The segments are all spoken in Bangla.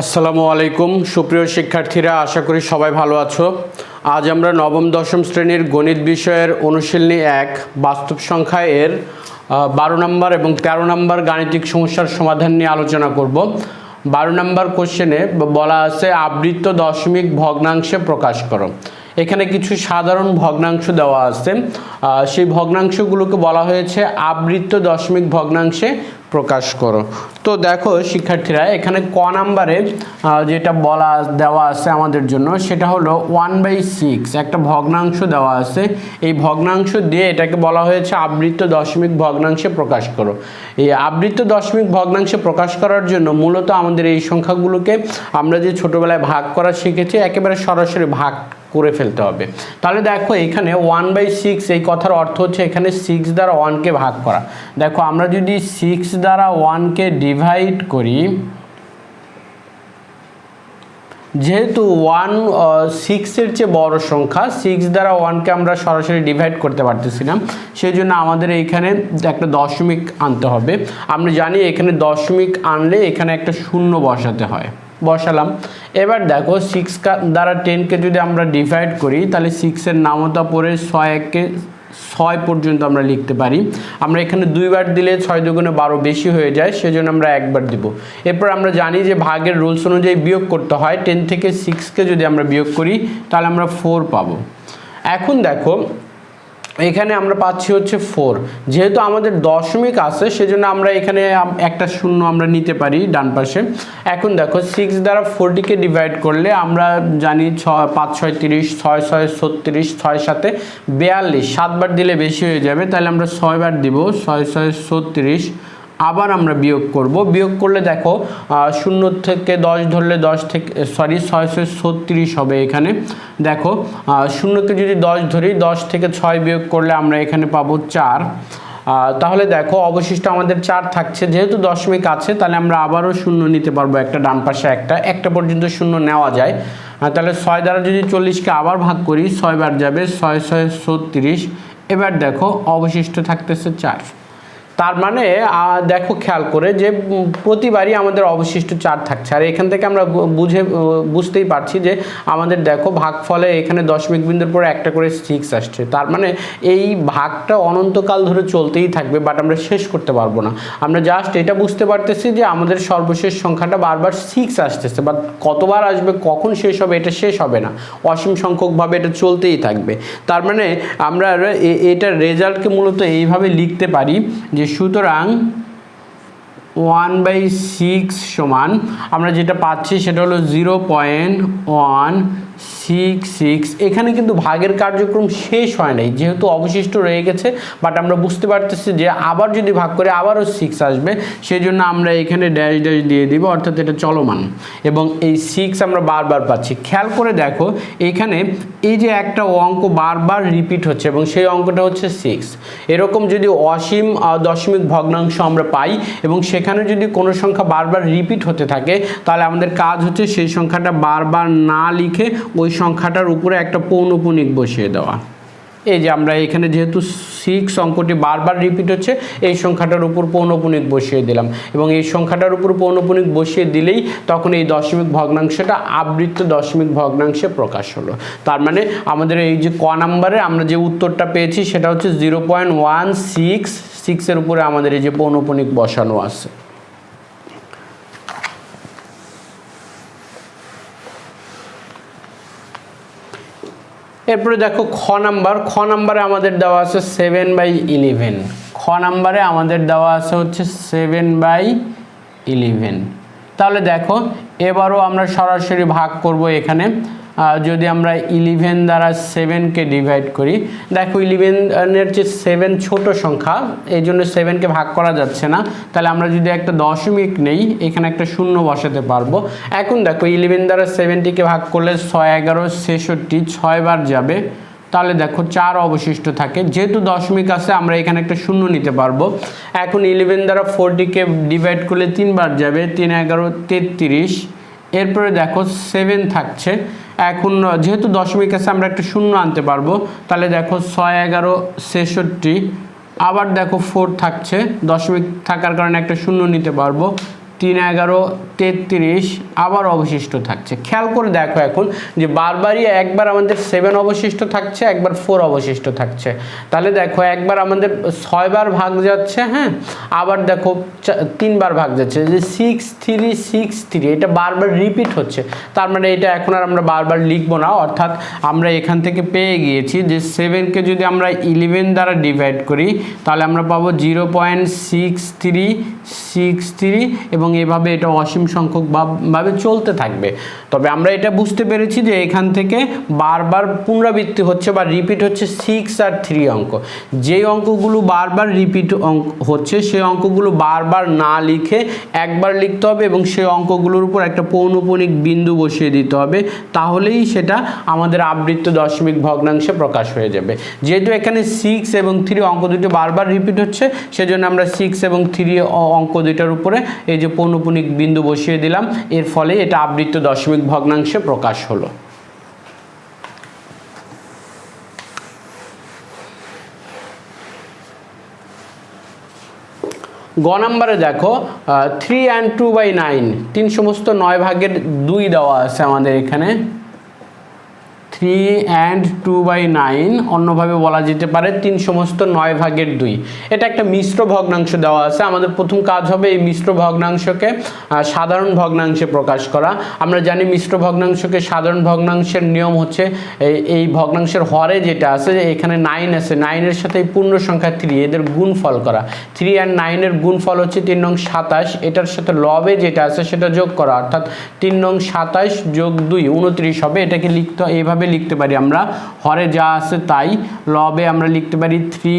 আসসালামু আলাইকুম। সুপ্রিয় শিক্ষার্থীরা, আশা করি সবাই ভালো আছো। আজ আমরা নবম, দশম শ্রেণির গণিত বিষয়ের অনুশীলনী এক, বাস্তব সংখ্যা এর বারো নম্বর এবং তেরো নম্বর গাণিতিক সমস্যার সমাধান নিয়ে আলোচনা করব। বারো নম্বর কোশ্চেনে বলা আছে, আবৃত্ত দশমিক ভগ্নাংশে প্রকাশ করো। এখানে কিছু সাধারণ ভগ্নাংশ দেওয়া আছে। সেই ভগ্নাংশগুলোকে বলা হয়েছে, আবৃত্ত দশমিক ভগ্নাংশে প্রকাশ করো। তো দেখো শিক্ষার্থীরা, এখানে ক নাম্বারে যেটা বলা, দেওয়া আছে আমাদের জন্য, সেটা হলো ওয়ান বাই সিক্স একটা ভগ্নাংশ দেওয়া আছে। এই ভগ্নাংশ দিয়ে এটাকে বলা হয়েছে আবৃত্ত দশমিক ভগ্নাংশে প্রকাশ করো। এই আবৃত্ত দশমিক ভগ্নাংশে প্রকাশ করার জন্য মূলত আমাদের এই সংখ্যাগুলোকে আমরা যে ছোটোবেলায় ভাগ করা শিখেছি, একেবারে সরাসরি ভাগ করে ফেলতে হবে। তাহলে দেখো এখানে ওয়ান বাই সিক্স এই কথার অর্থ হচ্ছে এখানে সিক্স দ্বারা ওয়ানকে ভাগ করা। দেখো আমরা যদি সিক্স দ্বারা ওয়ানকে ডিভাইড করি, যেহেতু ওয়ান সিক্সের চেয়ে বড় সংখ্যা সিক্স দ্বারা ওয়ানকে আমরা সরাসরি ডিভাইড করতে পারতেছি না সেই জন্য আমাদের এইখানে একটা দশমিক আনতে হবে। আমরা জানি এখানে দশমিক আনলে এখানে একটা শূন্য বসাতে হয়। বসালাম। এবার দেখো সিক্স দ্বারা টেনকে যদি আমরা ডিভাইড করি, তাহলে সিক্সের নামতা পরে ছয় এককে ছয় পর্যন্ত আমরা লিখতে পারি। আমরা এখানে দুইবার দিলে ছয় দুগুণে বারো বেশি হয়ে যায়, সেজন্য আমরা একবার দিব। এরপর আমরা জানি যে ভাগের রুলস অনুযায়ী বিয়োগ করতে হয় টেন থেকে সিক্সকে যদি আমরা বিয়োগ করি, তাহলে আমরা ফোর পাবো। এখন দেখো এখানে আমরা পাচ্ছি হচ্ছে ফোর যেহেতু আমাদের দশমিক আছে, সেজন্য আমরা এখানে একটা শূন্য আমরা নিতে পারি ডান পাশে। এখন দেখো সিক্স দ্বারা ফোরটিকে ডিভাইড করলে আমরা জানি ছ, পাঁচ, ছয়, তিরিশ, ছয় ছয়, ছত্রিশ, ছয় সাথে বিয়াল্লিশ। সাতবার দিলে বেশি হয়ে যাবে, তাহলে আমরা ছয়বার দিব, ছয় ছয়, ছত্রিশ আবার আমরা বিয়োগ করব। বিয়োগ করলে দেখো শূন্য থেকে দশ ধরলে দশ থেকে সরি ছয়শো ছত্রিশ হবে এখানে। দেখো শূন্যকে যদি দশ ধরি, দশ থেকে ছয় বিয়োগ করলে আমরা এখানে পাবো চার। তাহলে দেখো, অবশিষ্ট আমাদের চার থাকছে। যেহেতু দশমিক আছে, তাহলে আমরা আবারও শূন্য নিতে পারব, একটা ডান পাশে একটা। একটা পর্যন্ত শূন্য নেওয়া যায়। তাহলে ছয় দ্বারা যদি চল্লিশকে আবার ভাগ করি, ছয় বার যাবে, ছয় ছয়, ছত্রিশ। এবার দেখো, অবশিষ্ট থাকতেছে চার। তার মানে দেখো, খেয়াল করে যে প্রতিবারই আমাদের অবশিষ্ট চার থাকছে। আর এখান থেকে আমরা বুঝে বুঝতেই পারছি যে, আমাদের দেখো ভাগফলে এখানে দশমিক বিন্দুর পরে একটা করে সিক্স আসছে। তার মানে এই ভাগটা অনন্তকাল ধরে চলতেই থাকবে বাট আমরা শেষ করতে পারব না। আমরা জাস্ট এটা বুঝতে পারতেছি যে, আমাদের সর্বশেষ সংখ্যাটা বারবার সিক্স আসতেছে বাট কতবার আসবে, কখন শেষ হবে, এটা শেষ হবে না। অসীম সংখ্যকভাবে এটা চলতেই থাকবে। তার মানে আমরা এটার রেজাল্টকে মূলত এইভাবে লিখতে পারি যে সুতরাং ওয়ান বাই সিক্স সমান আমরা যেটা পাচ্ছি সেটা হলো zero point one six six এখানে কিন্তু ভাগের কার্যক্রম শেষ হয় নাই, যেহেতু অবশিষ্ট রয়ে গেছে বাট আমরা বুঝতে পারতেছি যে আবার যদি ভাগ করে আবারও সিক্স আসবে সেই জন্য আমরা এখানে ড্যাশ ড্যাশ দিয়ে দিব, অর্থাৎ এটা চলমান। এবং এই সিক্স আমরা বারবার পাচ্ছি। খেয়াল করে দেখো, এখানে এই যে একটা অঙ্ক বারবার রিপিট হচ্ছে, এবং সেই অঙ্কটা হচ্ছে সিক্স এরকম যদি অসীম দশমিক ভগ্নাংশ আমরা পাই, এবং সেখানে যদি কোনো সংখ্যা বারবার রিপিট হতে থাকে, তাহলে আমাদের কাজ হচ্ছে সেই সংখ্যাটা বারবার না লিখে ওই সংখ্যাটার উপরে একটা পৌনপুনিক বসিয়ে দেওয়া। এই যে আমরা এখানে যেহেতু সিক্স অঙ্কটি বারবার রিপিট হচ্ছে, এই সংখ্যাটার উপর পৌনপুনিক বসিয়ে দিলাম। এবং এই সংখ্যাটার উপর পৌনপুনিক বসিয়ে দিলেই তখন এই দশমিক ভগ্নাংশটা আবৃত্ত দশমিক ভগ্নাংশে প্রকাশ হলো। তার মানে আমাদের এই যে ক নাম্বারে আমরা যে উত্তরটা পেয়েছি, সেটা হচ্ছে জিরো পয়েন্ট ওয়ান সিক্স সিক্সের উপরে আমাদের এই যে পৌনপুনিক বসানো আছে। এরপরে দেখো খ নাম্বার, খ নাম্বারে আমাদের দেওয়া আছে সেভেন বাই ইলেভেন খ নাম্বারে আমাদের দেওয়া আছে হচ্ছে সেভেন বাই ইলেভেন তাহলে দেখো, এবারও আমরা সরাসরি ভাগ করব এখানে। যদি আমরা ইলেভেন দ্বারা সেভেনকে ডিভাইড করি, দেখো ইলেভেনের যে সেভেন ছোট সংখ্যা, এই জন্য সেভেনকে ভাগ করা যাচ্ছে না। তাহলে আমরা যদি একটা দশমিক নেই, এখানে একটা শূন্য বসাতে পারব। এখন দেখো ইলেভেন দ্বারা সেভেনটিকে ভাগ করলে ছয় এগারো ছেষট্টি ছয়বার যাবে। তাহলে দেখো চার অবশিষ্ট থাকে। যেহেতু দশমিক আছে, আমরা এখানে একটা শূন্য নিতে পারব। এখন ইলেভেন দ্বারা ফোরটিকে ডিভাইড করলে তিনবার যাবে, তিন এগারো তেত্রিশ। এরপরে দেখো সেভেন থাকছে। এখন যেহেতু দশমিক আছে, আমরা একটা শূন্য আনতে পারব। তাহলে দেখো ছয়, এগারো, ছেষট্টি, আবার দেখো ফোর থাকছে। দশমিক থাকার কারণে একটা শূন্য নিতে পারব। তিন এগারো, তেত্রিশ আবার অবশিষ্ট থাকছে। খেয়াল করে দেখো এখন যে বারবারই একবার আমাদের সেভেন অবশিষ্ট থাকছে, একবার ফোর অবশিষ্ট থাকছে। তাহলে দেখো একবার আমাদের ছয়বার ভাগ যাচ্ছে হ্যাঁ? আবার দেখো তিনবার ভাগ যাচ্ছে। যে সিক্স থ্রি সিক্স থ্রি এটা বারবার রিপিট হচ্ছে। তার মানে এটা এখন আর আমরা বারবার লিখব না। অর্থাৎ আমরা এখান থেকে পেয়ে গিয়েছি যে সেভেনকে যদি আমরা ইলেভেন দ্বারা ডিভাইড করি, তাহলে আমরা পাবো zero point six three six three এবং এভাবে এটা অসীম সংখ্যক ভাব- চলতে থাকবে। তবে আমরা এটা বুঝতে পেরেছি যে এখান থেকে বারবার পুনরাবৃত্তি হচ্ছে বা রিপিট হচ্ছে সিক্স আর থ্রি অঙ্ক। যেই অঙ্কগুলো বারবার রিপিট অঙ্ক হচ্ছে, সেই অঙ্কগুলো বারবার না লিখে একবার লিখতে হবে এবং সেই অঙ্কগুলোর উপর একটা পৌনপুনিক বিন্দু বসিয়ে দিতে হবে, তাহলেই সেটা আমাদের আবৃত্ত দশমিক ভগ্নাংশে প্রকাশ হয়ে যাবে। যেহেতু এখানে সিক্স এবং থ্রি অঙ্ক দুটো বারবার রিপিট হচ্ছে, সেজন্য আমরা সিক্স এবং থ্রি অঙ্ক দুইটার উপরে এই যে পৌনপুনিক বিন্দু বসিয়ে দিলাম। এর ফলে এটা আবৃত্ত দশমিক ভগ্নাংশে প্রকাশ হলো। গ নাম্বারে দেখো three and two by nine তিন সমস্ত নয় ভাগের দুই দেওয়া আছে আমাদের এখানে। Three and two by nine অন্যভাবে বলা যেতে পারে তিন সমস্ত নয় ভাগের দুই। এটা একটা মিশ্র ভগ্নাংশ দেওয়া আছে। আমাদের প্রথম কাজ হবে এই মিশ্র ভগ্নাংশকে সাধারণ ভগ্নাংশে প্রকাশ করা। আমরা জানি মিশ্র ভগ্নাংশকে সাধারণ ভগ্নাংশের নিয়ম হচ্ছে এই এই ভগ্নাংশের হরে যেটা আছে এখানে নাইন আছে। নাইনের সাথে এই পূর্ণ সংখ্যা থ্রি এদের গুণফল করা। থ্রি অ্যান্ড নাইনের গুণফল হচ্ছে তিন নং সাতাশ। এটার সাথে লবে যেটা আছে, সেটা যোগ করা। অর্থাৎ তিন নং সাতাশ যোগ দুই, উনত্রিশ হবে। এটাকে লিখতে এইভাবে লিখতে পারি। আমরা হরে যা আছে তাই লবে আমরা লিখতে পারি three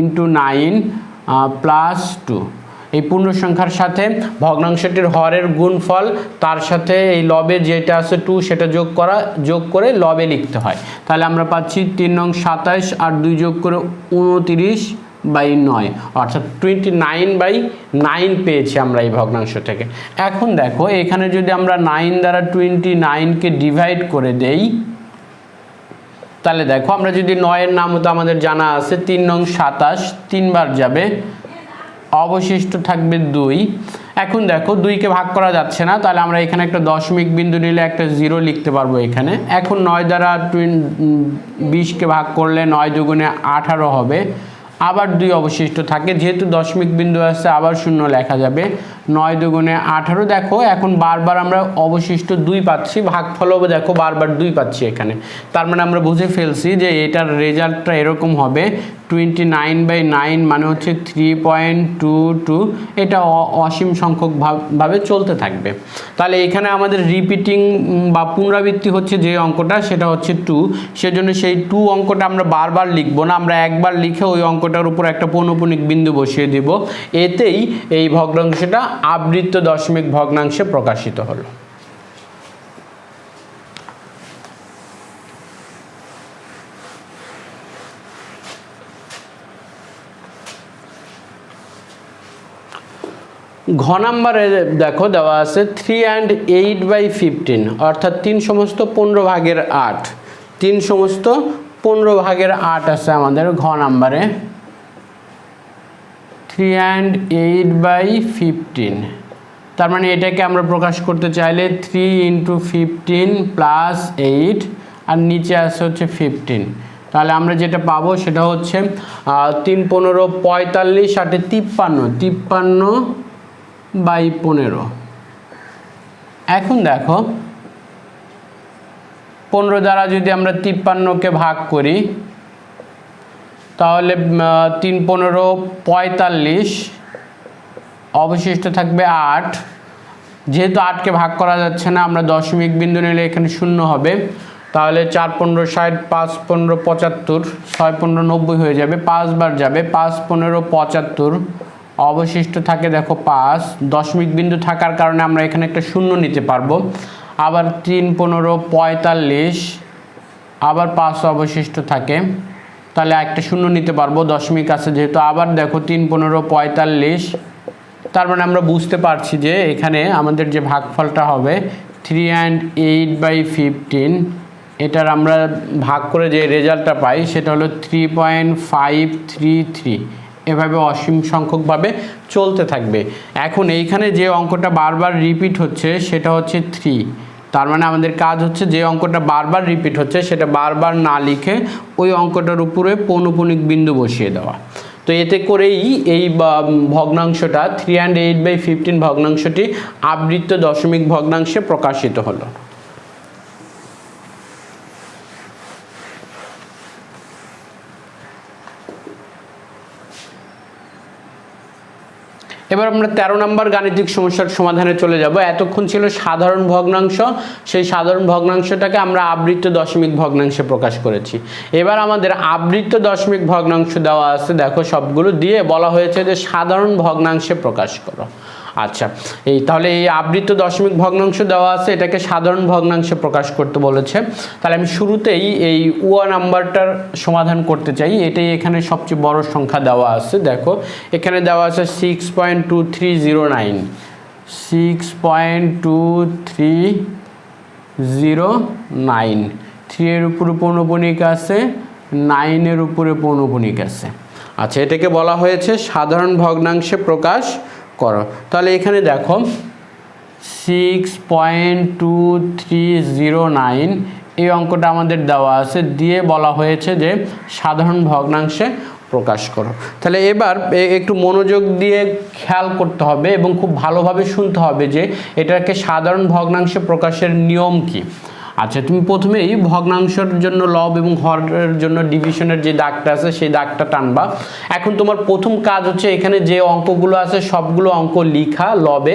into nine plus two এই পূর্ণ সংখ্যার সাথে ভগ্নাংশটির হরের গুণফল, তার সাথে এই লবে যেটা আছে টু সেটা যোগ করা, যোগ করে লবে লিখতে হয়। তাহলে আমরা পাচ্ছি তিন নং সাতাশ আর দুই যোগ করে উনতিরিশ বাই নয়। অর্থাৎ টোয়েন্টি নাইন বাই নাইন পেয়েছি আমরা এই ভগ্নাংশ থেকে। এখন দেখো, এখানে যদি আমরা নাইন দ্বারা টোয়েন্টি নাইনকে ডিভাইড করে দেই তাহলে দেখো, আমরা যদি নয়ের নাম তো আমাদের জানা আছে তিন নং সাতাশ, তিনবার যাবে। অবশিষ্ট থাকবে দুই। এখন দেখো, দুইকে ভাগ করা যাচ্ছে না, তাহলে আমরা এখানে একটা দশমিক বিন্দু নিলে একটা জিরো লিখতে পারব এখানে। এখন নয় দ্বারা টুইন বিশকে ভাগ করলে নয় দুগুণে আঠারো হবে। আবার দুই অবশিষ্ট থাকে। যেহেতু দশমিক বিন্দু আসছে আবার শূন্য লেখা যাবে। নয় দুগুণে আঠারো, দেখো, এখন বারবার আমরা অবশিষ্ট দুই পাচ্ছি ভাগফলও দেখো, বারবার দুই পাচ্ছি এখানে। তার মানে আমরা বুঝে ফেলছি যে এটার রেজাল্টটা এরকম হবে টোয়েন্টি নাইন বাই নাইন মানে হচ্ছে থ্রি পয়েন্ট টু টু, এটা অসীম সংখ্যক ভাবে চলতে থাকবে। তাহলে এখানে আমাদের রিপিটিং বা পুনরাবৃত্তি হচ্ছে যে অঙ্কটা, সেটা হচ্ছে টু সেজন্য সেই টু অঙ্কটা আমরা বারবার লিখব না, আমরা একবার লিখে ওই অঙ্কটার উপর একটা পৌনপুনিক বিন্দু বসিয়ে দিব। এতেই এই ভগ্নাংশটা আবৃত্ত দশমিক ভগ্নাংশে প্রকাশিত হলো। ঘ নাম্বারে দেখো দেওয়া আছে three and eight by fifteen অর্থাৎ তিন সমস্ত পনেরো ভাগের আট। তিন সমস্ত পনেরো ভাগের আট আছে আমাদের ঘ নাম্বারে। Three and eight by fifteen তার মানে এটাকে আমরা প্রকাশ করতে চাইলে three into fifteen plus eight আর নিচে আসে হচ্ছে ফিফটিন তাহলে আমরা যেটা পাবো সেটা হচ্ছে তিন পনেরো পঁয়তাল্লিশ আটে তিপ্পান্ন তিপ্পান্ন বাই পনেরো। এখন দেখো, পনেরো দ্বারা যদি আমরা তিপ্পান্নকে ভাগ করি, তাহলে তিন পনেরো পঁয়তাল্লিশ, অবশিষ্ট থাকবে আট। যেহেতু আটকে ভাগ করা যাচ্ছে না, আমরা দশমিক বিন্দু নিলে এখানে শূন্য হবে। তাহলে চার পনেরো ষাট, পাঁচ পনেরো পঁচাত্তর, ছয় পনেরো নব্বই হয়ে যাবে, পাঁচবার যাবে, পাঁচ পনেরো পঁচাত্তর। অবশিষ্ট থাকে, দেখো পাঁচ। দশমিক বিন্দু থাকার কারণে আমরা এখানে একটা শূন্য নিতে পারব। আবার তিন, পনেরো, পঁয়তাল্লিশ, আবার পাঁচ অবশিষ্ট থাকে। তাহলে একটা শূন্য নিতে পারব, দশমিক আছে যেহেতু। আবার দেখো তিন, পনেরো, পঁয়তাল্লিশ, তার মানে আমরা বুঝতে পারছি যে এখানে আমাদের যে ভাগফলটা হবে three and eight by fifteen এটার আমরা ভাগ করে যে রেজাল্টটা পাই, সেটা হলো three point five three three এভাবে অসীম সংখ্যকভাবে চলতে থাকবে। এখন এইখানে যে অঙ্কটা বারবার রিপিট হচ্ছে, সেটা হচ্ছে থ্রি তার মানে আমাদের কাজ হচ্ছে যে অঙ্কটা বারবার রিপিট হচ্ছে, সেটা বারবার না লিখে ওই অঙ্কটার উপরে পৌনপুনিক বিন্দু বসিয়ে দেওয়া। তো এতে করেই এই ভগ্নাংশটা three and eight by fifteen ভগ্নাংশটি আবৃত্ত দশমিক ভগ্নাংশে প্রকাশিত হলো। এবার আমরা তেরো নম্বর গাণিতিক সমস্যার সমাধানে চলে যাব। এতক্ষণ ছিল সাধারণ ভগ্নাংশ। সেই সাধারণ ভগ্নাংশটাকে আমরা আবৃত্ত দশমিক ভগ্নাংশে প্রকাশ করেছি। এবার আমাদের আবৃত্ত দশমিক ভগ্নাংশ দেওয়া আছে। দেখো সবগুলো দিয়ে বলা হয়েছে যে সাধারণ ভগ্নাংশে প্রকাশ করো। আচ্ছা এই তাহলে এই আবৃত্ত দশমিক ভগ্নাংশ দেওয়া আছে, এটাকে সাধারণ ভগ্নাংশে প্রকাশ করতে বলেছে। তাহলে আমি শুরুতেই এই উয়া নাম্বারটার সমাধান করতে চাই, এটাই এখানে সবচেয়ে বড় সংখ্যা দেওয়া আছে, দেখো। এখানে দেওয়া আছে six point two three zero nine six point two three zero nine three এর উপরে পৌনপুনিক আছে নাইনের উপরে পৌনপুনিক আছে। আচ্ছা এটাকে বলা হয়েছে সাধারণ ভগ্নাংশে প্রকাশ করো। তাহলে এখানে দেখো six point two three zero nine এই অঙ্কটা আমাদের দেওয়া আছে। দিয়ে বলা হয়েছে যে সাধারণ ভগ্নাংশে প্রকাশ করো। তাহলে এবার একটু মনোযোগ দিয়ে খেয়াল করতে হবে এবং খুব ভালোভাবে শুনতে হবে যে এটাকে সাধারণ ভগ্নাংশে প্রকাশের নিয়ম কি। আচ্ছা তুমি প্রথমেই ভগ্নাংশের জন্য লব এবং হরের জন্য ডিভিশনের যে দাগটা আছে, সেই দাগটা টানবা। এখন তোমার প্রথম কাজ হচ্ছে এখানে যে অঙ্কগুলো আছে, সবগুলো অঙ্ক লিখা লবে।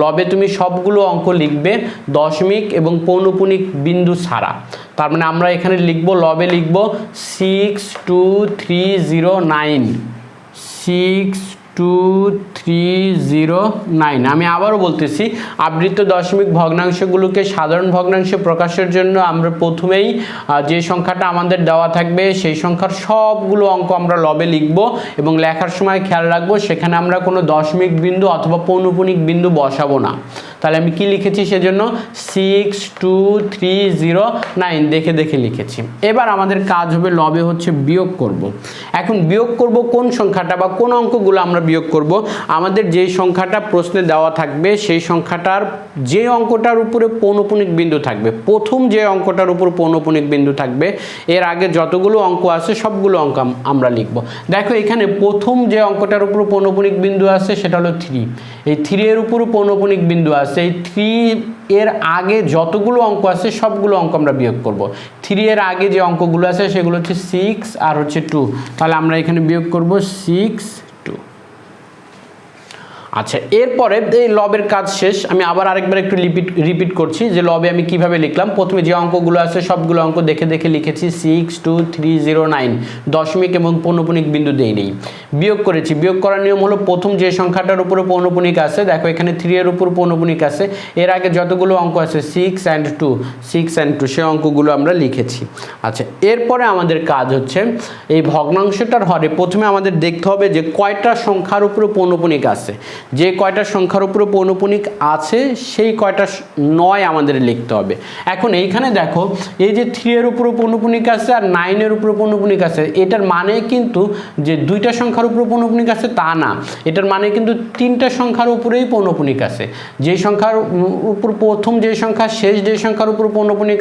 লবে তুমি সবগুলো অঙ্ক লিখবে দশমিক এবং পৌনপুনিক বিন্দু ছাড়া। তার মানে আমরা এখানে লিখব, লবে লিখব six two three zero nine six two three zero nine আমি আবারও বলতেছি আবৃত দশমিক ভগ্নাংশগুলোকে সাধারণ ভগ্নাংশে প্রকাশের জন্য আমরা প্রথমেই যে সংখ্যাটা আমাদের দেওয়া থাকবে, সেই সংখ্যার সবগুলো অঙ্ক আমরা লবে লিখব এবং লেখার সময় খেয়াল রাখব, সেখানে আমরা কোনো দশমিক বিন্দু অথবা পৌনপুনিক বিন্দু বসাবো না। তাহলে আমি কি লিখেছি সেজন্য? Six two three zero nine দেখে দেখে লিখেছি। এবার আমাদের কাজ হবে লবে হচ্ছে বিয়োগ করব। এখন বিয়োগ করব কোন সংখ্যাটা বা কোন অঙ্কগুলো আমরা বিয়োগ করব? আমাদের যে সংখ্যাটা প্রশ্নে দেওয়া থাকবে, সেই সংখ্যাটার যে অঙ্কটার উপরে পৌনপুনিক বিন্দু থাকবে, প্রথম যে অঙ্কটার উপর পৌনপুনিক বিন্দু থাকবে, এর আগে যতগুলো অঙ্ক আছে সবগুলো অঙ্ক আমরা লিখব। দেখো এখানে প্রথম যে অঙ্কটার উপর পৌনপুনিক বিন্দু আছে, সেটা হলো থ্রি এই থ্রি এর উপর পৌনপুনিক বিন্দু আছে এই থ্রি এর আগে যতগুলো অঙ্ক আছে, সবগুলো অঙ্ক আমরা বিয়োগ করব। থ্রি এর আগে যে অঙ্কগুলো আছে, সেগুলো হচ্ছে সিক্স আর হচ্ছে টু তাহলে আমরা এখানে বিয়োগ করব সিক্স আচ্ছা এরপরে এই লবের কাজ শেষ। আমি আবার আরেকবার একটু রিপিট রিপিট করছি যে লবে আমি কীভাবে লিখলাম। প্রথমে যে অঙ্কগুলো আছে, সবগুলো অঙ্ক দেখে দেখে লিখেছি six two three zero nine দশমিক এবং পৌনপুনিক বিন্দু দেই নেই। বিয়োগ করেছি। বিয়োগ করার নিয়ম হলো প্রথম যে সংখ্যাটার উপরে পৌনপুনিক আছে, দেখো এখানে থ্রি এর উপর পৌনপুনিক আছে। এর আগে যতগুলো অঙ্ক আছে six and two six and two সে অঙ্কগুলো আমরা লিখেছি। আচ্ছা এরপরে আমাদের কাজ হচ্ছে এই ভগ্নাংশটার হরে প্রথমে আমাদের দেখতে হবে যে কয়টা সংখ্যার উপরে পৌনপুনিক আছে। যে কয়টা সংখ্যার উপরে পৌনপুনিক আছে, সেই কয়টা নয় আমাদের লিখতে হবে। এখন এইখানে দেখো, এই যে থ্রি এর উপরে পৌনপুনিক আছে আর নাইনের উপরে পৌনপুনিক আছে, এটার মানে কিন্তু যে দুইটা সংখ্যার উপরে পৌনপুনিক আছে তা না। এটার মানে কিন্তু তিনটা সংখ্যার উপরেই পৌনপুনিক আছে। যে সংখ্যার উপর প্রথম যে সংখ্যা, শেষ যে সংখ্যার উপর পৌনপুনিক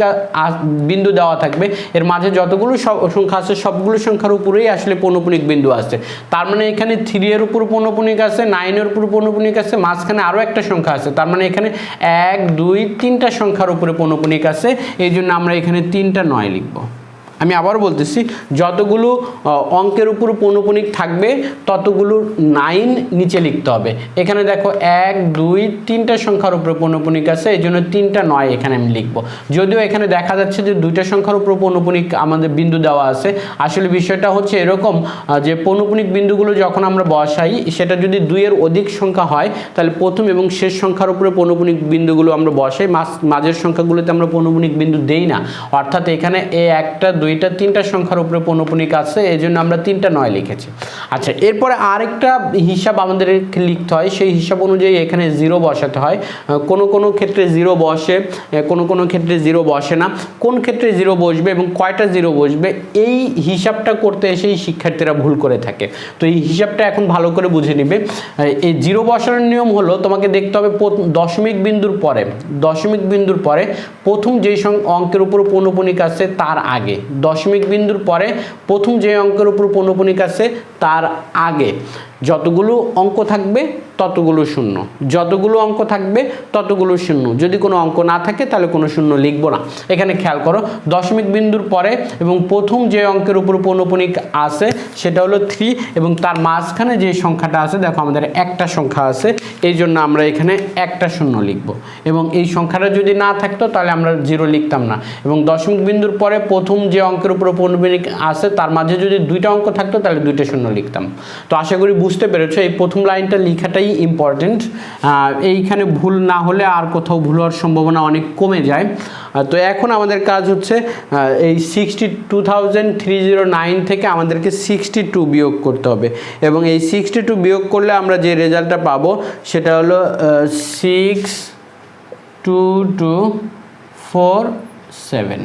বিন্দু দেওয়া থাকবে, এর মাঝে যতগুলো সংখ্যা আছে, সবগুলো সংখ্যার উপরেই আসলে পৌনপুনিক বিন্দু আছে। তার মানে এখানে থ্রি এর উপর পৌনপুনিক আছে নাইনের উপর পৌনপুনিক আছে, মাঝখানে আরও একটা সংখ্যা আছে। তার মানে এখানে এক, দুই, তিনটা সংখ্যার উপরে পৌনপুনিক আছে, এই জন্য আমরা এখানে তিনটা নয় লিখব। আমি আবার বলতেছি, যতগুলো অঙ্কের উপর পৌনপুনিক থাকবে, ততগুলো নাইন নিচে লিখতে হবে। এখানে দেখো এক, দুই, তিনটা সংখ্যার উপরে পৌনপুনিক আছে এই জন্য তিনটা নয় এখানে আমি লিখব। যদিও এখানে দেখা যাচ্ছে যে দুইটা সংখ্যার উপর পৌনপুনিক আমাদের বিন্দু দেওয়া আছে, আসলে বিষয়টা হচ্ছে এরকম যে পৌনপুনিক বিন্দুগুলো যখন আমরা বসাই, সেটা যদি দুইয়ের অধিক সংখ্যা হয়, তাহলে প্রথম এবং শেষ সংখ্যার উপরে পৌনপুনিক বিন্দুগুলো আমরা বসাই, মাঝ মাঝের সংখ্যাগুলোতে আমরা পৌনপুনিক বিন্দু দেই না। অর্থাৎ এখানে এ একটা দুইটা, তিনটা সংখ্যার উপরে পৌনপুনিক আছে, এই জন্য আমরা তিনটা নয় লিখেছি। আচ্ছা এরপরে আরেকটা হিসাব আমাদেরকে লিখতে হয়, সেই হিসাব অনুযায়ী এখানে জিরো বসাতে হয়। কোনো কোনো ক্ষেত্রে জিরো বসে, কোনো কোনো ক্ষেত্রে জিরো বসে না। কোন ক্ষেত্রে জিরো বসবে এবং কয়টা জিরো বসবে, এই হিসাবটা করতে এসেই শিক্ষার্থীরা ভুল করে থাকে। তো এই হিসাবটা এখন ভালো করে বুঝে নিবে। এই জিরো বসানোর নিয়ম হলো, তোমাকে দেখতে হবে দশমিক বিন্দুর পরে, দশমিক বিন্দুর পরে প্রথম যেই অঙ্কের উপর পৌনপুনিক আছে, তার আগে। দশমিক বিন্দুর পরে প্রথম যে অঙ্কের উপর পণ্যপণিক আছে তার আগে। যতগুলো অঙ্ক থাকবে, ততগুলো শূন্য। যতগুলো অঙ্ক থাকবে, ততগুলো শূন্য। যদি কোনো অঙ্ক না থাকে, তাহলে কোনো শূন্য লিখব না। এখানে খেয়াল করো, দশমিক বিন্দুর পরে এবং প্রথম যে অঙ্কের উপর পৌনপুনিক আছে, সেটা হলো থ্রি এবং তার মাঝখানে যে সংখ্যাটা আছে, দেখো আমাদের একটা সংখ্যা আছে, এই জন্য আমরা এখানে একটা শূন্য লিখব। এবং এই সংখ্যাটা যদি না থাকতো, তাহলে আমরা জিরো লিখতাম না। এবং দশমিক বিন্দুর পরে প্রথম যে অঙ্কের উপর পৌনপুনিক আছে, তার মাঝে যদি দুইটা অঙ্ক থাকতো, তাহলে দুইটা শূন্য লিখতাম। তো আশা করি বুঝতে পেরেছ, এই প্রথম লাইনটা লেখাটাই ইম্পর্টেন্ট এইখানে ভুল না হলে আর কোথাও ভুল হওয়ার সম্ভাবনা অনেক কমে যায়। তো এখন আমাদের কাজ হচ্ছে এই sixty two thousand three zero nine থেকে আমাদেরকে সিক্সটি টু বিয়োগ করতে হবে। এবং এই সিক্সটি টু বিয়োগ করলে আমরা যে রেজাল্টটা পাবো, সেটা হলো six two two four seven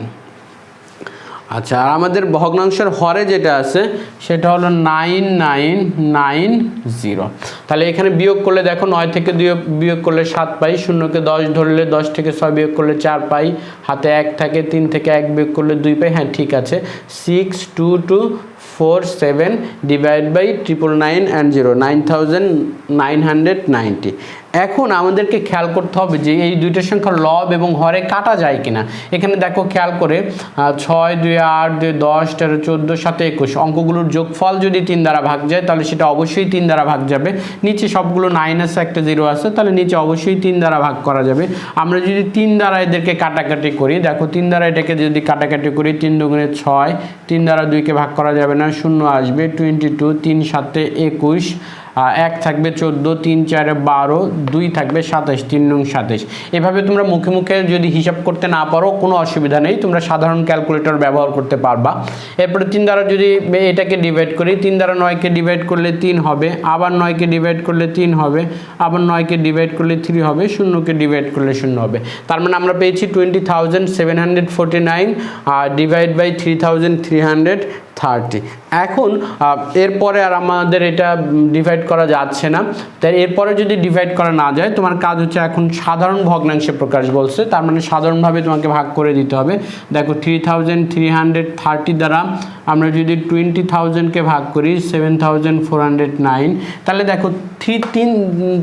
আচ্ছা আর আমাদের ভগ্নাংশের হরে যেটা আছে, সেটা হলো নাইন নাইন নাইন জিরো। তাহলে এখানে বিয়োগ করলে দেখো নয় থেকে দুই, বিয়োগ করলে সাত পাই, শূন্যকে দশ ধরলে দশ থেকে ছয়, বিয়োগ করলে চার পাই, হাতে এক থাকে তিন থেকে এক, বিয়োগ করলে দুই পাই হ্যাঁ ঠিক আছে। Six two two four seven divide by triple nine and zero nine thousand nine hundred ninety এখন আমাদেরকে খেয়াল করতে হবে যে এই দুইটা সংখ্যা লব এবং হরে কাটা যায় কিনা। এখানে দেখো খেয়াল করে ছয়, দুই, আট, দুই, দশ, তেরো, চোদ্দ সাথে একুশ। অঙ্কগুলোর যোগফল যদি তিন দ্বারা ভাগ যায়, তাহলে সেটা অবশ্যই তিন দ্বারা ভাগ যাবে। নিচে সবগুলো নাইন আছে একটা জিরো আছে, তাহলে নিচে অবশ্যই তিন দ্বারা ভাগ করা যাবে। আমরা যদি তিন দ্বারা এদেরকে কাটাকাটি করি, দেখো তিন দ্বারা এটাকে যদি কাটাকাটি করি, তিন দুগুণে ছয়, তিন দ্বারা দুইকে ভাগ করা যাবে না, শূন্য আসবে। টোয়েন্টি টু তিন, সাতে একুশ এক থাকবে চোদ্দ, তিন, চারে, বারো, দুই থাকবে সাতাশ, তিন নং সাতাশ। এভাবে তোমরা মুখে মুখে যদি হিসাব করতে না পারো, কোনো অসুবিধা নেই। তোমরা সাধারণ ক্যালকুলেটর ব্যবহার করতে পারবা। এরপরে তিন দ্বারা যদি এটাকে ডিভাইড করি, তিন দ্বারা নয়কে ডিভাইড করলে তিন হবে, আবার নয়কে ডিভাইড করলে তিন হবে, আবার নয়কে ডিভাইড করলে থ্রি হবে, শূন্যকে ডিভাইড করলে শূন্য হবে। তার মানে আমরা পেয়েছি twenty thousand seven hundred forty nine divide by three thousand three hundred thirty এখন এরপরে আর আমাদের এটা ডিভাইড করা যাচ্ছে না। তাই এরপরে যদি ডিভাইড করা না যায়, তোমার কাজ হচ্ছে এখন সাধারণ ভগ্নাংশে প্রকাশ বলছে। তার মানে সাধারণভাবে তোমাকে ভাগ করে দিতে হবে। দেখো three thousand three hundred thirty দ্বারা আমরা যদি টোয়েন্টি থাউজেন্ডকে ভাগ করি seven thousand four hundred nine তাহলে দেখো, থ্রি, তিন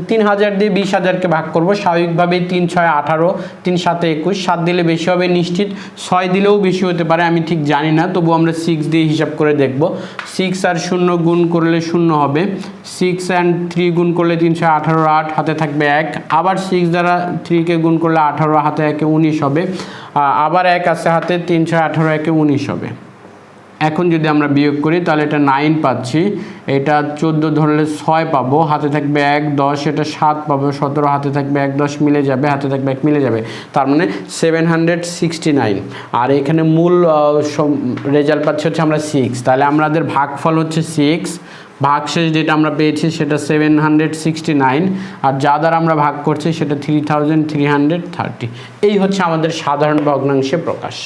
তিন হাজার দিয়ে বিশ হাজারকে ভাগ করব। স্বাভাবিকভাবেই তিন, ছয়, আঠারো, তিন, সাতে, একুশ, সাত দিলে বেশি হবে নিশ্চিত, ছয় দিলেও বেশি হতে পারে, আমি ঠিক জানি না। তবু আমরা সিক্স দিয়ে হিসাব করে দেখব। সিক্স আর শূন্য গুণ করলে শূন্য হবে। সিক্স অ্যান্ড থ্রি গুণ করলে তিনশো আঠারো, আট হাতে থাকবে এক। আবার সিক্স দ্বারা থ্রিকে গুণ করলে আঠারো, হাতে একে উনিশ হবে। আবার এক আছে হাতে, তিনশো আঠারো, একে উনিশ হবে। এখন যদি আমরা বিয়োগ করি, তাহলে এটা নাইন পাচ্ছি। এটা চোদ্দ ধরলে ছয় পাবো। হাতে থাকবে এক, দশ, এটা সাত পাবো। সতেরো, হাতে থাকবে এক, দশ মিলে যাবে। হাতে থাকবে এক, মিলে যাবে। তার মানে সেভেন হান্ড্রেড সিক্সটি নাইন আর এখানে মূল রেজাল্ট পাচ্ছি হচ্ছে আমরা সিক্স তাহলে আমাদের ভাগফল হচ্ছে সিক্স ভাগশেষ যেটা আমরা পেয়েছি সেটা সেভেন হান্ড্রেড সিক্সটি নাইন আর যা দ্বারা আমরা ভাগ করছি সেটা three thousand three hundred thirty এই হচ্ছে আমাদের সাধারণ ভগ্নাংশে প্রকাশ।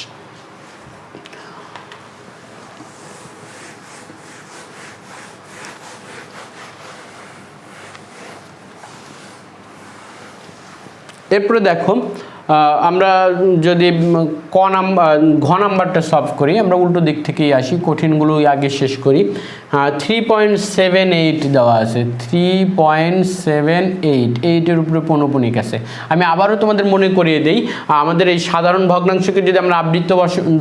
এরপরে দেখো আমরা যদি ক নাম্বার, ঘ নাম্বারটা সলভ করি, আমরা উল্টো দিক থেকেই আসি কঠিনগুলো আগে শেষ করি। থ্রি পয়েন্ট সেভেন এইট দেওয়া আছে থ্রি পয়েন্ট সেভেন এইট এইটের উপরে পৌনপুনিক আছে। আমি আবারও তোমাদের মনে করিয়ে দিই, আমাদের এই সাধারণ ভগ্নাংশকে যদি আমরা আবৃত্ত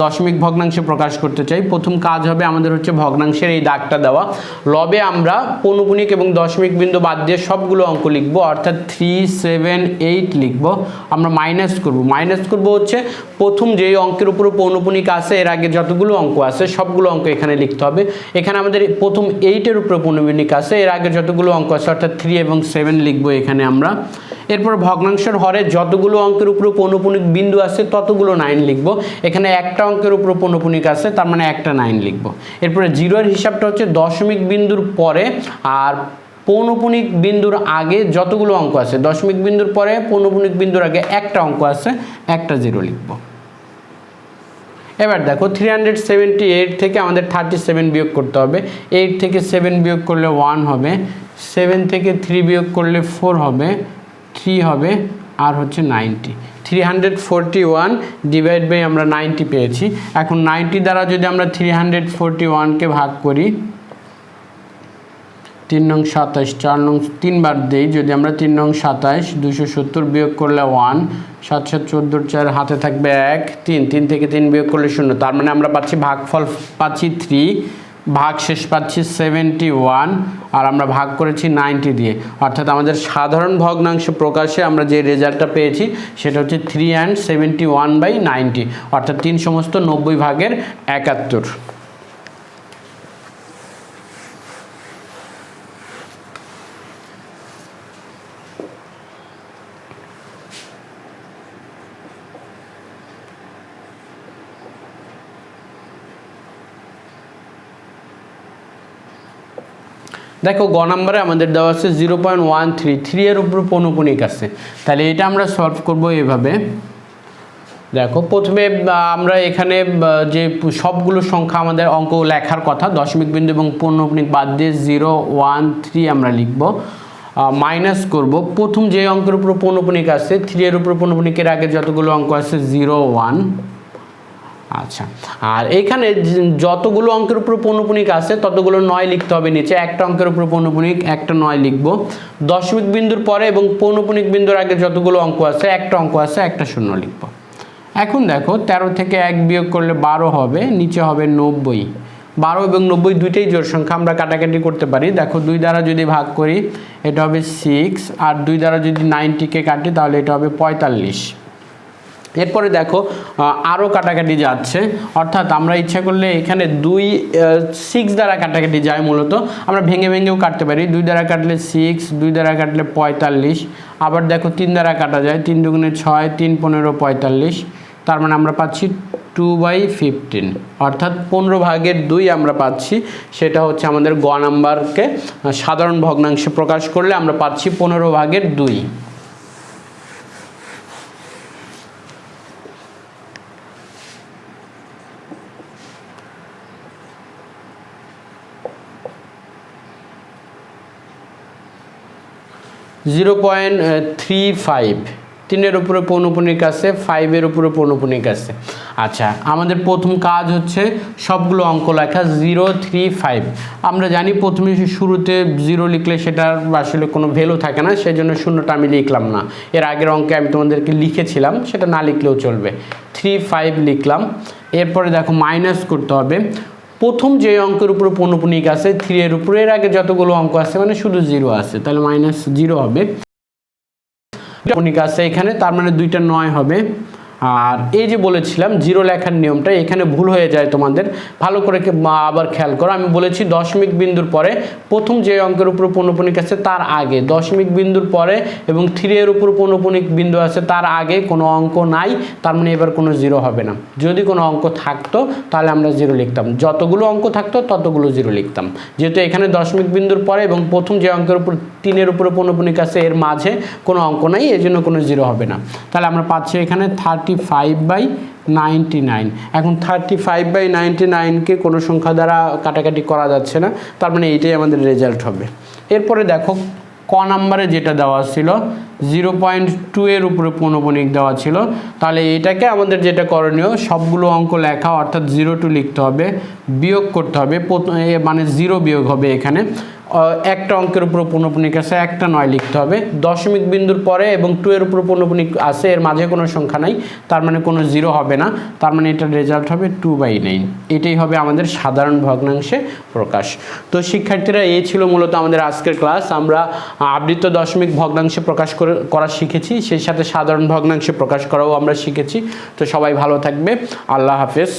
দশমিক ভগ্নাংশে প্রকাশ করতে চাই, প্রথম কাজ হবে আমাদের হচ্ছে ভগ্নাংশের এই দাগটা দেওয়া। লবে আমরা পৌনপুনিক এবং দশমিক বিন্দু বাদ দিয়ে সবগুলো অঙ্ক লিখব, অর্থাৎ থ্রি সেভেন এইট লিখব। আমরা মাইনাস করব। মাইনাস করব হচ্ছে প্রথম যেই অঙ্কের উপরে পৌনপুনিক আছে, এর আগে যতগুলো অঙ্ক আছে, সবগুলো অঙ্ক এখানে লিখতে হবে। এখানে আমাদের প্রথম এইটের উপরে পৌনপুনিক আছে, এর আগে যতগুলো অঙ্ক আছে, অর্থাৎ থ্রি এবং সেভেন লিখব এখানে আমরা। এরপর ভগ্নাংশের হরে যতগুলো অঙ্কের উপর পৌনপুনিক বিন্দু আছে, ততগুলো নাইন লিখব। এখানে একটা অঙ্কের উপর পৌনপুনিক আছে, তার মানে একটা নাইন লিখব। এরপরে জিরোর হিসাবটা হচ্ছে দশমিক বিন্দুর পরে, আর পৌনপুনিক বিন্দুর আগে যতগুলো অঙ্ক আছে, দশমিক বিন্দুর পরে পৌনপুনিক বিন্দুর আগে একটা অঙ্ক আছে, একটা জিরো লিখব। এবার দেখো থ্রি হান্ড্রেড সেভেন্টি এইট থেকে আমাদের থার্টি সেভেন বিয়োগ করতে হবে। এইট থেকে সেভেন বিয়োগ করলে ওয়ান হবে সেভেন থেকে থ্রি বিয়োগ করলে ফোর হবে থ্রি হবে, আর হচ্ছে ninety three hundred forty one divide by আমরা নাইনটি পেয়েছি। এখন নাইনটি দ্বারা যদি আমরা থ্রি হান্ড্রেড ফোরটি ওয়ানকে ভাগ করি তিন নং সাতাশ, চার নং তিনবার দেই, যদি আমরা তিন নং সাতাশ দুশো সত্তর বিয়োগ করলে ওয়ান সাত সাত চোদ্দোর চার হাতে থাকবে এক, তিন তিন থেকে তিন বিয়োগ করলে শূন্য, তার মানে আমরা পাচ্ছি ভাগফল পাচ্ছি থ্রি ভাগ শেষ পাচ্ছি সেভেন্টি ওয়ান আর আমরা ভাগ করেছি নাইনটি দিয়ে। অর্থাৎ আমাদের সাধারণ ভগ্নাংশ প্রকাশে আমরা যে রেজাল্টটা পেয়েছি, সেটা হচ্ছে three and seventy one by ninety অর্থাৎ তিন সমস্ত নব্বই ভাগের একাত্তর। দেখো, গ নাম্বারে আমাদের দেওয়া আছে zero point one three three এর উপর পৌনপুনিক আছে। তাহলে এটা আমরা সলভ করব এভাবে। দেখো, প্রথমে আমরা এখানে যে সবগুলো সংখ্যা আমাদের অঙ্ক লেখার কথা, দশমিক বিন্দু এবং পৌনপুনিক বাদ দিয়ে জিরো ওয়ান থ্রি আমরা লিখব। মাইনাস করব। প্রথম যে অঙ্কের উপর পৌনপুনিক আছে, থ্রি এর উপর পৌনপুনিকের আগে যতগুলো অঙ্ক আছে, জিরো ওয়ান। আচ্ছা। আর এখানে যতগুলো অঙ্কের উপর পৌনপুনিক আছে, ততগুলো নয় লিখতে হবে নিচে। একটা অঙ্কের উপর পৌনপুনিক একটা নয় লিখব। দশমিক বিন্দুর পরে এবং পৌনপুনিক বিন্দুর আগে যতগুলো অঙ্ক আছে, একটা অঙ্ক আছে, একটা শূন্য লিখব। এখন দেখো, তেরো থেকে এক বিয়োগ করলে বারো হবে, নিচে হবে নব্বই। বারো এবং নব্বই দুইটাই জোর সংখ্যা, আমরা কাটাকাটি করতে পারি। দেখো, দুই দ্বারা যদি ভাগ করি, এটা হবে সিক্স আর দুই দ্বারা যদি নাইনটিকে কাটি, তাহলে এটা হবে পঁয়তাল্লিশ। এরপরে দেখো আরও কাটাকাটি যাচ্ছে। অর্থাৎ আমরা ইচ্ছা করলে এখানে দুই সিক্স দ্বারা কাটাকাটি যায় মূলত। আমরা ভেঙে ভেঙেও কাটতে পারি। দুই দ্বারা কাটলে সিক্স দুই দ্বারা কাটলে পঁয়তাল্লিশ। আবার দেখো, তিন দ্বারা কাটা যায়। তিন দুগুণে ছয়, তিন পনেরো, পঁয়তাল্লিশ। তার মানে আমরা পাচ্ছি টু বাই ফিফটিন অর্থাৎ পনেরো ভাগের দুই আমরা পাচ্ছি। সেটা হচ্ছে আমাদের গ নাম্বারকে সাধারণ ভগ্নাংশে প্রকাশ করলে আমরা পাচ্ছি পনেরো ভাগের দুই। Zero point three five. তিনের উপরে পৌনপুনিক আছে, ফাইভের উপরে পৌনপুনিক আছে। আচ্ছা আমাদের প্রথম কাজ হচ্ছে সবগুলো অঙ্ক লেখা, জিরো থ্রি ফাইভ। আমরা জানি প্রথমে শুরুতে জিরো লিখলে সেটার আসলে কোনো ভ্যালু থাকে না সেই জন্য শূন্যটা আমি লিখলাম না। এর আগের অঙ্কে আমি তোমাদেরকে লিখেছিলাম, সেটা না লিখলেও চলবে। থ্রি ফাইভ লিখলাম। এরপরে দেখো, মাইনাস করতে হবে। প্রথম যে অঙ্কের উপরে পৌনপুনিক আছে থ্রি এর উপরে, এর আগে যতগুলো অঙ্ক আছে মানে শুধু জিরো আছে, তাহলে মাইনাস জিরো হবে। আছে এখানে, তার মানে দুইটা নয় হবে। আর এই যে বলেছিলাম, জিরো লেখার নিয়মটা, এখানে ভুল হয়ে যায় তোমাদের। ভালো করে আবার খেয়াল করো, আমি বলেছি দশমিক বিন্দুর পরে প্রথম যে অঙ্কের উপর পৌনপুনিক আছে তার আগে। দশমিক বিন্দুর পরে এবং থ্রি এর উপর পৌনপুনিক বিন্দু আছে তার আগে কোনো অঙ্ক নাই, তার মানে এবার কোনো জিরো হবে না। যদি কোনো অঙ্ক থাকতো, তাহলে আমরা জিরো লিখতাম। যতগুলো অঙ্ক থাকতো, ততগুলো জিরো লিখতাম। যেহেতু এখানে দশমিক বিন্দুর পরে এবং প্রথম যে অঙ্কের উপর তিনের উপরে পৌনপুনিক আছে, এর মাঝে কোনো অঙ্ক নাই এই জন্য কোনো জিরো হবে না। তাহলে আমরা পাচ্ছি এখানে thirty five by ninety nine এখন থার্টি ফাইভ বাই নাইনটি নাইনকে কোনো সংখ্যা দ্বারা কাটাকাটি করা যাচ্ছে না, তার মানে এইটাই আমাদের রেজাল্ট হবে। এরপরে দেখো, ক নাম্বারে যেটা দেওয়া ছিল জিরো পয়েন্ট টু এর উপরে পৌনপুনিক দেওয়া ছিল, তাহলে এটাকে আমাদের যেটা করণীয়, সবগুলো অঙ্ক লেখা, অর্থাৎ জিরো টু লিখতে হবে, বিয়োগ করতে হবে মানে জিরো বিয়োগ হবে এখানে। একটা অঙ্কের উপর পৌনপুনিক আছে, একটা নয় লিখতে হবে। দশমিক বিন্দুর পরে এবং টু এর উপর পৌনপুনিক আছে, এর মাঝে কোনো সংখ্যা নাই, তার মানে কোনো জিরো হবে না, তার মানে এটার রেজাল্ট হবে টু বাই নাইন। এটাই হবে আমাদের সাধারণ ভগ্নাংশে প্রকাশ। তো শিক্ষার্থীরা এই ছিল মূলত আমাদের আজকের ক্লাস। আমরা আবৃত দশমিক ভগ্নাংশে প্রকাশ করা শিখেছি, সেই সাথে সাধারণ ভগ্নাংশে প্রকাশ করাও আমরা শিখেছি। তো সবাই ভালো থাকবে। আল্লাহ হাফেজ।